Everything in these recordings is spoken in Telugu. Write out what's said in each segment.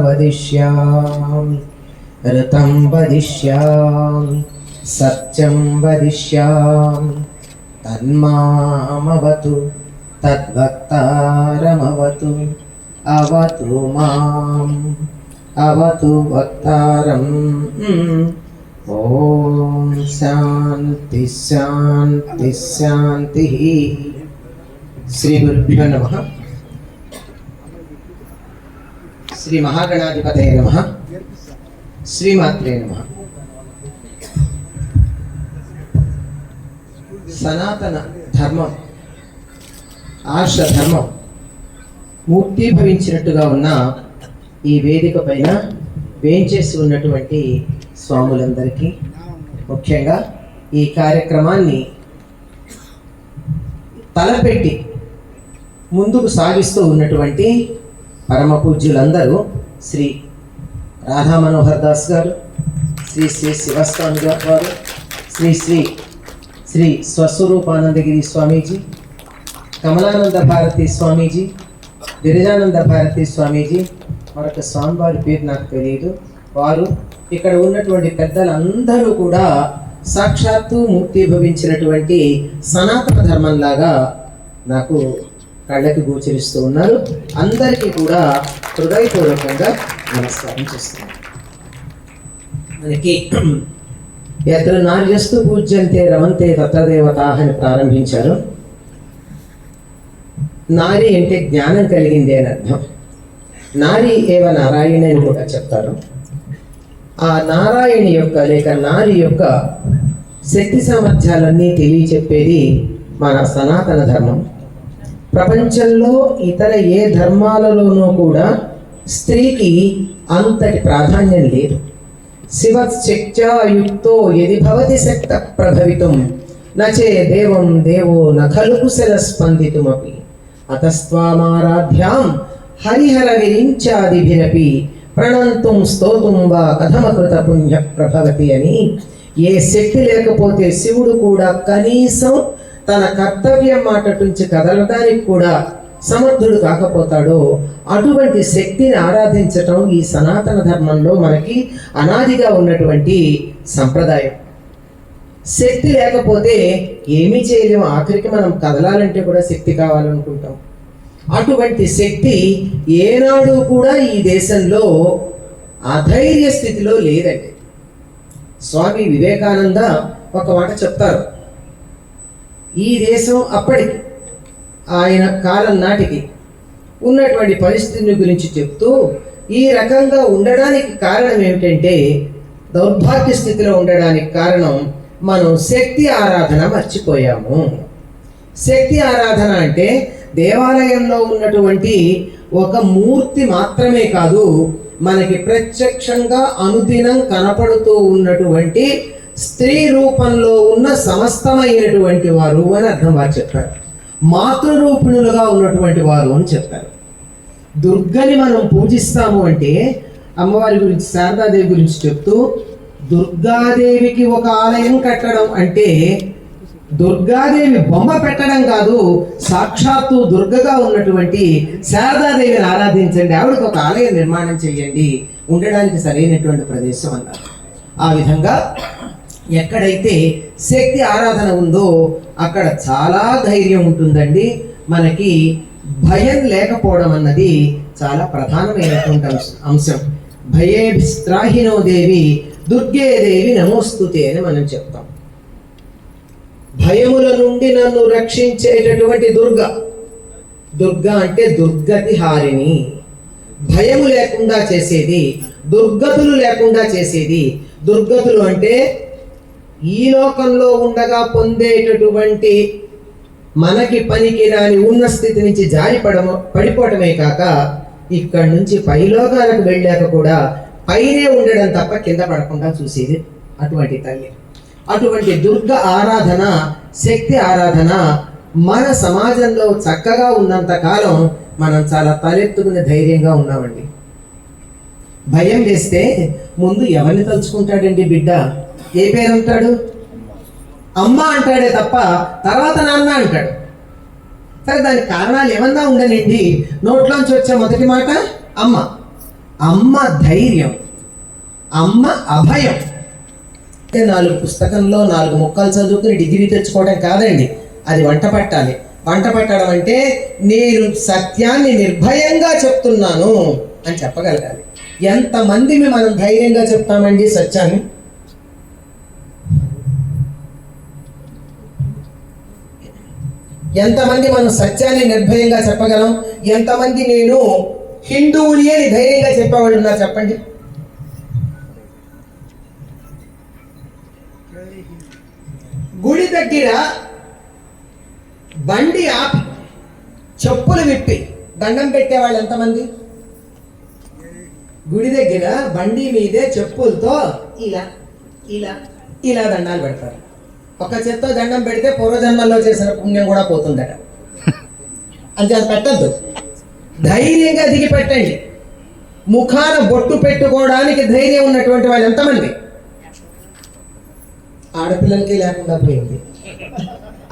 वदिष्यामि ऋतं वदिष्यामि सत्यं वदिष्यामि तन्मामवतु तद्वक्तारमवतु अवतु माम्। अवतु वक्तारम् ॐ शान्ति शान्ति शान्तिः श्रीगुरुभ्यो नमः శ్రీ మహాగణాధిపతయ నమ శ్రీమాత్రే నమ సనాతన ధర్మం ఆర్ష ధర్మం మూర్తీభవించినట్టుగా ఉన్న ఈ వేదిక పైన వేంచేసి ఉన్నటువంటి స్వాములందరికీ ముఖ్యంగా ఈ కార్యక్రమాన్ని తలపెట్టి ముందుకు సాగిస్తూ ఉన్నటువంటి పరమ పూజ్యులందరూ శ్రీ రాధా మనోహర్ దాస్ గారు శ్రీ శ్రీ శివస్వామి గారు శ్రీ శ్రీ శ్రీ స్వస్వరూపానందగిరి స్వామీజీ కమలానంద భారతి స్వామీజీ గిరిజానంద భారతి స్వామీజీ మరొక స్వామివారి పేరు నాకు తెలియదు వారు ఇక్కడ ఉన్నటువంటి పెద్దలందరూ కూడా సాక్షాత్తు ముక్తి భవించినటువంటి సనాతన ధర్మంలాగా నాకు కళ్ళకి గోచరిస్తూ ఉన్నారు. అందరికీ కూడా హృదయపూర్వకంగా నమస్కారం చేస్తున్నాను. మనకి ఎత్ర నార్యస్తు పూజ్యంతే రవంతే తత్రదేవత అని ప్రారంభించారు. నారి అంటే జ్ఞానం కలిగింది అని అర్థం. నారి ఏవ నారాయణ అని కూడా చెప్తారు. ఆ నారాయణి యొక్క లేక నారి యొక్క శక్తి సామర్థ్యాలన్నీ తెలియచెప్పేది మన సనాతన ధర్మం. ప్రపంచంలో ఇతర ఏ ధర్మాలలోనూ కూడా స్త్రీకి అంతటి ప్రాధాన్యం లేదు. శివశక్త్యాయుక్తో ఎది భవతి శక్త ప్రభవితం నచే దేవం దేవో నఖలు కుశల స్పందితుమపి. అతస్వామారాధ్యాం హరిహర విరించాదిభిరపి ప్రణంతుం స్తోతుం వా కథమకృత పుణ్య ప్రభవతి అని. ఏ శక్తి లేకపోతే శివుడు కూడా కనీసం తన కర్తవ్యం మాట నుంచి కదలడానికి కూడా సమర్థుడు కాకపోతాడో అటువంటి శక్తిని ఆరాధించటం ఈ సనాతన ధర్మంలో మనకి అనాదిగా ఉన్నటువంటి సంప్రదాయం. శక్తి లేకపోతే ఏమీ చేయలేము. ఆఖరికి మనం కదలాలంటే కూడా శక్తి కావాలనుకుంటాం. అటువంటి శక్తి ఏనాడు కూడా ఈ దేశంలో అధైర్య స్థితిలో లేదండి. స్వామి వివేకానంద ఒక మాట చెప్తారు. ఈ దేశం అప్పటికి ఆయన కాలం నాటికి ఉన్నటువంటి పరిస్థితిని గురించి చెప్తూ ఈ రకంగా ఉండడానికి కారణం ఏమిటంటే దౌర్భాగ్య స్థితిలో ఉండడానికి కారణం మనం శక్తి ఆరాధన మర్చిపోయాము. శక్తి ఆరాధన అంటే దేవాలయంలో ఉన్నటువంటి ఒక మూర్తి మాత్రమే కాదు మనకి ప్రత్యక్షంగా అనుదినం కనపడుతూ ఉన్నటువంటి స్త్రీ రూపంలో ఉన్న సమస్తమైనటువంటి వారు అని అర్థం వారు చెప్పారు. మాతృరూపిణులుగా ఉన్నటువంటి వారు అని చెప్పారు. దుర్గని మనం పూజిస్తాము అంటే అమ్మవారి గురించి శారదాదేవి గురించి చెప్తూ దుర్గాదేవికి ఒక ఆలయం కట్టడం అంటే దుర్గాదేవి బొమ్మ పెట్టడం కాదు సాక్షాత్తు దుర్గగా ఉన్నటువంటి శారదాదేవిని ఆరాధించండి. ఆవిడకి ఒక ఆలయం నిర్మాణం చేయండి. ఉండడానికి సరైనటువంటి ప్రదేశం అన్నారు. ఆ విధంగా ఎక్కడైతే శక్తి ఆరాధన ఉందో అక్కడ చాలా ధైర్యం ఉంటుందండి. మనకి భయం లేకపోవడం అన్నది చాలా ప్రధానమైనటువంటి అంశం అంశం. భయేభిస్త్రాహినో దేవి దుర్గే దేవి నమోస్తుతే అని మనం చెప్తాం. భయముల నుండి నన్ను రక్షించేటటువంటి దుర్గ. దుర్గ అంటే దుర్గతి హారిణి. భయము లేకుండా చేసేది దుర్గతులు లేకుండా చేసేది. దుర్గతులు అంటే ఈ లోకంలో ఉండగా పొందేటటువంటి మనకి పనికి రాని ఉన్న స్థితి నుంచి జారి పడమ పడిపోవటమే కాక ఇక్కడి నుంచి పైలోకాలకు వెళ్ళాక కూడా పైనే ఉండడం తప్ప కింద పడకుండా చూసేది అటువంటి తల్లి. అటువంటి దుర్గ ఆరాధన శక్తి ఆరాధన మన సమాజంలో చక్కగా ఉన్నంత కాలం మనం చాలా తలెత్తుకునే ధైర్యంగా ఉన్నామండి. భయం వేస్తే ముందు ఎవరిని తలుచుకుంటాడండి బిడ్డ? ఏ పేరు అంటాడు? అమ్మ అంటాడే తప్ప తర్వాత నాన్న అంటాడు. సరే దానికి కారణాలు ఏమన్నా ఉండనండి నోట్లోంచి వచ్చే మొదటి మాట అమ్మ. అమ్మ ధైర్యం. అమ్మ అభయం. అంటే నాలుగు పుస్తకంలో నాలుగు ముక్కలు చదువుకుని డిగ్రీ తెచ్చుకోవడం కాదండి. అది వంట పట్టాలి. వంట పట్టడం అంటే నేను సత్యాన్ని నిర్భయంగా చెప్తున్నాను అని చెప్పగలగాలి. ఎంతమందిని మనం ధైర్యంగా చెప్తామండి సత్యాన్ని? ఎంతమంది మనం సత్యాన్ని నిర్భయంగా చెప్పగలం? ఎంతమంది నేను హిందువుని అని ధైర్యంగా చెప్పేవాళ్ళు ఉన్నారు చెప్పండి. గుడి దగ్గర బండి ఆపి చెప్పులు విప్పి దండం పెట్టేవాళ్ళు ఎంతమంది? గుడి దగ్గర బండి మీదే చెప్పులతో ఇలా ఇలా ఇలా దండాలు పెడతారు. ఒక చేత్తో దండం పెడితే పూర్వజన్మల్లో చేసిన పుణ్యం కూడా పోతుందట. అంతే అది పెట్టద్దు. ధైర్యంగా దిగి పెట్టండి. ముఖాన బొట్టు పెట్టుకోవడానికి ధైర్యం ఉన్నటువంటి వాళ్ళు ఎంతమంది? ఆడపిల్లలకి లేకుండా పోయింది.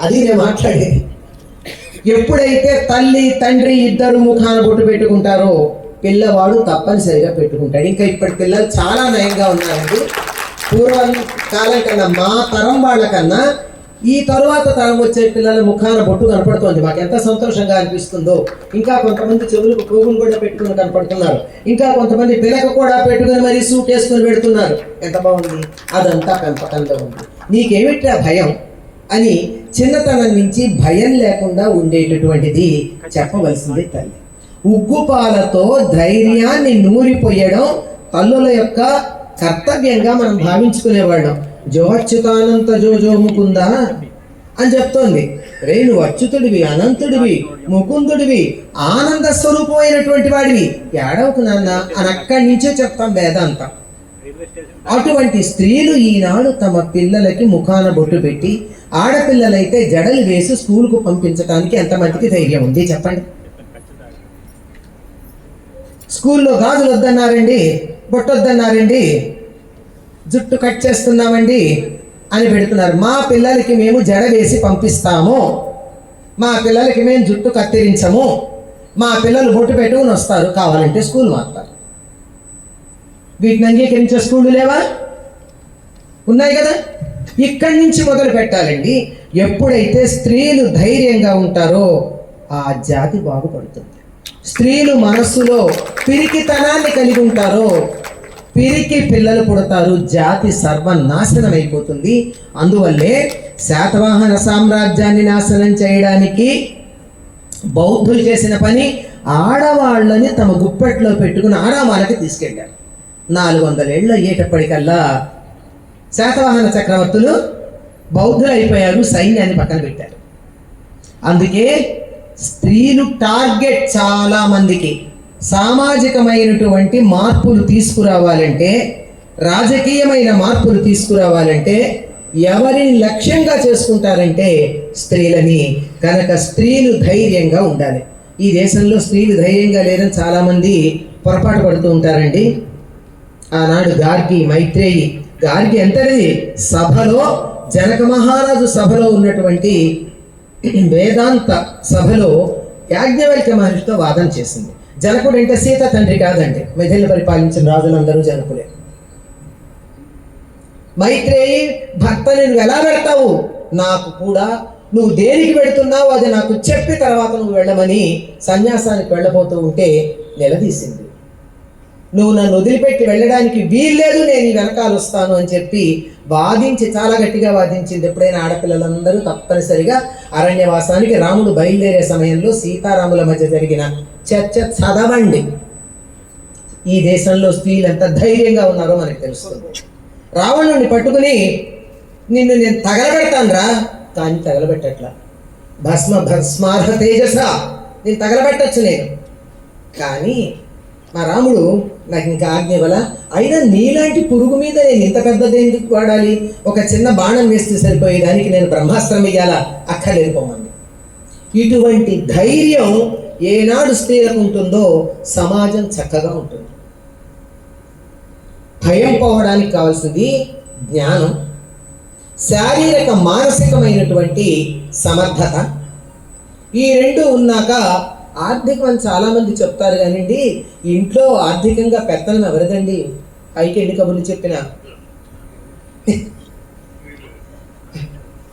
అది నేను మాట్లాడేది. ఎప్పుడైతే తల్లి తండ్రి ఇద్దరు ముఖాన బొట్టు పెట్టుకుంటారో పిల్లవాడు తప్పనిసరిగా పెట్టుకుంటాడు. ఇంకా ఇప్పటి పిల్లలు చాలా నయంగా ఉన్నారండి. పూర్వం కాలం కన్నా మా తరం వాళ్ళకన్నా ఈ తరువాత తరం వచ్చే పిల్లల ముఖాన బొట్టు కనపడుతోంది. మాకు ఎంత సంతోషంగా అనిపిస్తుందో. ఇంకా కొంతమంది చెవులకు పోగులు కూడా పెట్టుకుని కనపడుతున్నారు. ఇంకా కొంతమంది పిల్లక కూడా పెట్టుకుని మరీ సూట్ వేసుకుని పెడుతున్నారు. ఎంత బాగుంది? అదంతా పెంపకంలో ఉంది. నీకేమిట్రా భయం? అని చిన్నతనం నుంచి భయం లేకుండా ఉండేటటువంటిది చెప్పవలసింది తల్లి. ఉగ్గుపాలతో ధైర్యాన్ని నూరిపోయడం తల్లుల యొక్క కర్తవ్యంగా మనం భావించుకునేవాళ్ళం. జోహర్చితానంత అచ్యుతానంత జో జో ముకుందా అని చెప్తోంది. రే నువ్వు అచ్యుతుడివి అనంతుడివి ముకుందుడివి ఆనంద స్వరూపమైనటువంటి వాడివి. ఏడవకు నాన్న అని అక్కడి నుంచే చెప్తాం వేదాంతం. అటువంటి స్త్రీలు ఈనాడు తమ పిల్లలకి ముఖాన బొట్టు పెట్టి ఆడపిల్లలైతే జడలు వేసి స్కూల్కు పంపించడానికి ఎంతమందికి ధైర్యం ఉంది చెప్పండి. స్కూల్లో గాజులు వద్దన్నారండి బొట్టొద్దన్నారండి. జుట్టు కట్ చేస్తున్నామండి అని పెడుతున్నారు. మా పిల్లలకి మేము జడ వేసి పంపిస్తాము. మా పిల్లలకి మేము జుట్టు కత్తిరించము. మా పిల్లలు బొట్టు పెట్టుకుని వస్తారు. కావాలంటే స్కూల్ మారుతారు. వీటిని అంగీకరించే స్కూళ్ళు లేవా? ఉన్నాయి కదా? ఇక్కడి నుంచి మొదలు పెట్టాలండి. ఎప్పుడైతే స్త్రీలు ధైర్యంగా ఉంటారో ఆ జాతి బాగుపడుతుంది. స్త్రీలు మనస్సులో పిరికితనాన్ని కలిగి ఉంటారో పిరికి పిల్లలు పుడతారు జాతి సర్వనాశనం అయిపోతుంది. అందువల్లే శాతవాహన సామ్రాజ్యాన్ని నాశనం చేయడానికి బౌద్ధులు చేసిన పని ఆడవాళ్ళని తమ గుప్పెట్లో పెట్టుకుని ఆరామాలకి తీసుకెళ్ళారు. నాలుగు వందల ఏళ్ళు అయ్యేటప్పటికల్లా శాతవాహన చక్రవర్తులు బౌద్ధులు అయిపోయారు సైన్యాన్ని పక్కన పెట్టారు. అందుకే స్త్రీలు టార్గెట్ చాలా మందికి సామాజికమైనటువంటి మార్పులు తీసుకురావాలంటే రాజకీయమైన మార్పులు తీసుకురావాలంటే ఎవరిని లక్ష్యంగా చేసుకుంటారంటే స్త్రీలని. కనుక స్త్రీలు ధైర్యంగా ఉండాలి. ఈ దేశంలో స్త్రీలు ధైర్యంగా లేదని చాలామంది పొరపాటు పడుతూ ఉంటారండి. ఆనాడు గార్గి మైత్రేయి గార్గి ఎంతటిది సభలో జనక మహారాజు సభలో ఉన్నటువంటి వేదాంత సభలో యాజ్ఞవల్క్య మహర్షితో వాదన చేసింది. జనకుడు అంటే సీత తండ్రి కాదండి. మెదళ్ళు పరిపాలించిన రాజులందరూ జనకులే. మైత్రేయి భర్తని నువ్వు ఎలా పెడతావు? నాకు కూడా. నువ్వు దేనికి పెడుతున్నావు? అది నాకు చెప్పి తర్వాత నువ్వు వెళ్ళమని సన్యాసానికి వెళ్ళబోతూ ఉంటే నిలదీసింది. నువ్వు నన్ను వదిలిపెట్టి వెళ్ళడానికి వీల్లేదు నేను ఈ వెనకాల వస్తాను అని చెప్పి వాదించి చాలా గట్టిగా వాదించింది ఎప్పుడైనా ఆడపిల్లలందరూ తప్పనిసరిగా అరణ్యవాసానికి రాముడు బయలుదేరే సమయంలో సీతారాముల మధ్య జరిగిన చర్చ చదవండి. ఈ దేశంలో స్త్రీలు ఎంత ధైర్యంగా ఉన్నారో మనకు తెలుస్తుంది. రావణుడిని పట్టుకుని నిన్ను నేను తగలబెడతాను రా కానీ తగలబెట్టట్లా. భస్మ భస్మార్హ తేజస. నేను తగలబెట్టచ్చు నేను. కానీ మా రాముడు నాకు ఇంకా ఆజ్ఞ వల్ల అయినా నీలాంటి పురుగు మీద నేను ఇంత పెద్దది ఎందుకు వాడాలి? ఒక చిన్న బాణం వేస్తే సరిపోయేదానికి నేను బ్రహ్మాస్త్రం ఇయ్యాలా అక్కర్లేదు ఇటువంటి ధైర్యం ఏనాడు స్త్రీలకు ఉంటుందో సమాజం చక్కగా ఉంటుంది. భయం పోవడానికి కావాల్సింది జ్ఞానం. శారీరక మానసికమైనటువంటి సమర్థత. ఈ రెండు ఉన్నాక ఆర్థికం అని చాలామంది చెప్తారు కానివ్వండి ఇంట్లో ఆర్థికంగా పెత్తనం ఎవరిదండి? పైకి ఎన్ని కబుర్లు చెప్పిన?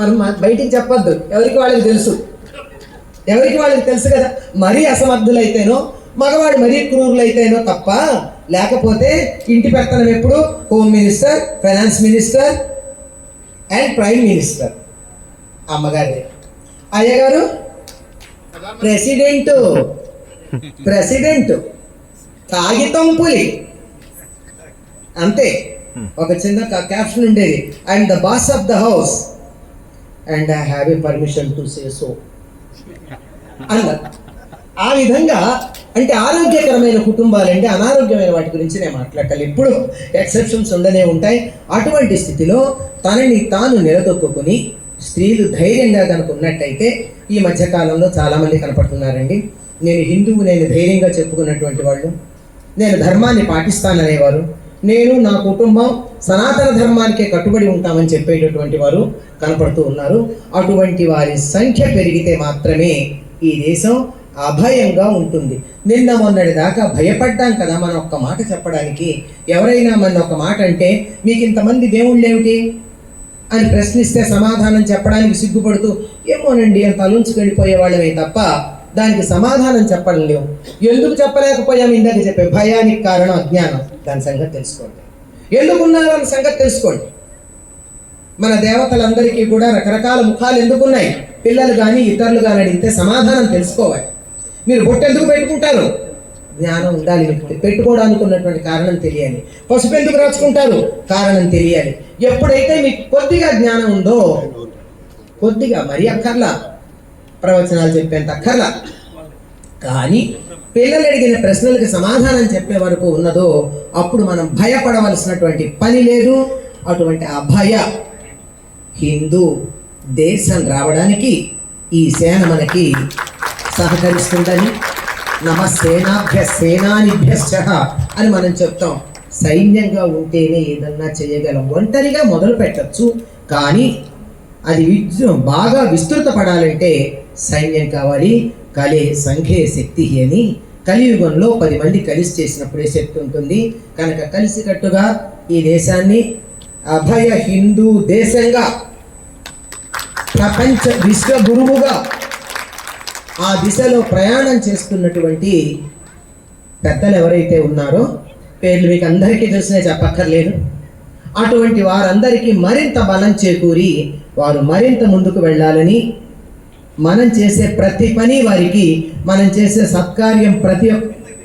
మనం బయటికి చెప్పొద్దు. ఎవరికి వాళ్ళకి తెలుసు? ఎవరికి వాళ్ళకి తెలుసు కదా? మరీ అసమర్థులైతేనో మగవాడు మరీ క్రూరులైతేనో తప్ప లేకపోతే ఇంటి పెత్తనం ఎప్పుడు? Home minister finance minister and prime minister అమ్మగారి. అయ్యగారు ప్రెసిడెంట్. ప్రెసిడెంట్. కాగితం పులి అంతే. ఒక చిన్న క్యాప్షన్ ఉండేది. And the boss of the house and I have a permission to say so అన్నారు ఆ విధంగా అంటే ఆరోగ్యకరమైన కుటుంబాలంటే అనారోగ్యమైన వాటి గురించి నేను మాట్లాడాలి ఎప్పుడు ఎక్సెప్షన్స్ ఉండనే ఉంటాయి. అటువంటి స్థితిలో తనని తాను నిలదొక్కుని స్త్రీలు ధైర్యంగా కనుక ఉన్నట్టయితే ఈ మధ్యకాలంలో చాలామంది కనపడుతున్నారండి. నేను హిందువు నేను ధైర్యంగా చెప్పుకున్నటువంటి వాళ్ళు. నేను ధర్మాన్ని పాటిస్తాననేవారు. నేను నా కుటుంబం సనాతన ధర్మానికే కట్టుబడి ఉంటామని చెప్పేటటువంటి వారు కనపడుతూ ఉన్నారు. అటువంటి వారి సంఖ్య పెరిగితే మాత్రమే ఈ దేశం అభయంగా ఉంటుంది. నిన్న మొన్నటి దాకా భయపడ్డాం కదా మనం ఒక్క మాట చెప్పడానికి. ఎవరైనా మన ఒక మాట అంటే మీకు ఇంతమంది దేవుళ్ళు ఏమిటి అని ప్రశ్నిస్తే సమాధానం చెప్పడానికి సిగ్గుపడుతూ ఏమోనండి అని తలుంచుకు వెళ్ళిపోయే వాళ్ళమే తప్ప దానికి సమాధానం చెప్పడం లేవు. ఎందుకు చెప్పలేకపోయాం ఇందాక చెప్పే భయానికి కారణం అజ్ఞానం. దాని సంగతి తెలుసుకోండి. ఎందుకున్నారు? అన్న సంగతి తెలుసుకోండి. మన దేవతలందరికీ కూడా రకరకాల ముఖాలు ఎందుకున్నాయి? పిల్లలు కానీ ఇతరులు కానీ అడిగితే సమాధానం తెలుసుకోవాలి. మీరు బొట్టు ఎందుకు పెట్టుకుంటారు? జ్ఞానం ఉండాలి పెట్టుకోవడానికి ఉన్నటువంటి కారణం తెలియాలి. పసుపు ఎందుకు రాసుకుంటారు? కారణం తెలియాలి. ఎప్పుడైతే మీకు కొద్దిగా జ్ఞానం ఉందో కొద్దిగా మరి అక్కర్లా. ప్రవచనాలు చెప్పేంత అక్కర్లా. కానీ పిల్లలు అడిగిన ప్రశ్నలకు సమాధానం చెప్పే వరకు ఉన్నదో అప్పుడు మనం భయపడవలసినటువంటి పని లేదు. అటువంటి అభయ హిందూ దేశం రావడానికి ఈ సేన మనకి సహకరిస్తుందని నమ సేనాభ్య సేనానిభ్యశ్చ అని మనం చెప్తాం. సైన్యంగా ఉంటేనే ఏదన్నా చేయగలం. ఒంటరిగా మొదలు పెట్టచ్చు. కానీ అది బాగా విస్తృతపడాలంటే సైన్యం కావాలి. కలే సంఖ్యే శక్తి అని కలియుగంలో పది మంది కలిసి చేసినప్పుడే శక్తి ఉంటుంది. కనుక కలిసికట్టుగా ఈ దేశాన్ని అభయ హిందూ దేశంగా ప్రపంచ విశ్వ గురువుగా ఆ దిశలో ప్రయాణం చేస్తున్నటువంటి పెద్దలు ఎవరైతే ఉన్నారో పేర్లు మీకు అందరికీ తెలిసినే చెప్పక్కర్లేదు. అటువంటి వారందరికీ మరింత బలం చేకూరి వారు మరింత ముందుకు వెళ్ళాలని మనం చేసే ప్రతి పని వారికి మనం చేసే సత్కార్యం ప్రతి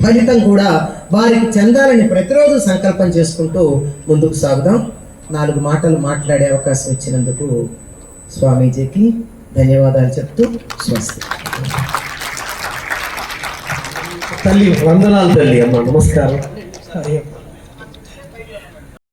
ఫలితం కూడా వారికి చెందాలని ప్రతిరోజు సంకల్పం చేసుకుంటూ ముందుకు సాగుదాం. నాలుగు మాటలు మాట్లాడే అవకాశం ఇచ్చినందుకు స్వామీజీకి ధన్యవాదాలు చెప్తూ స్వస్తి. తల్లి వందనాలు తల్లి అమ్మ నమస్కారం.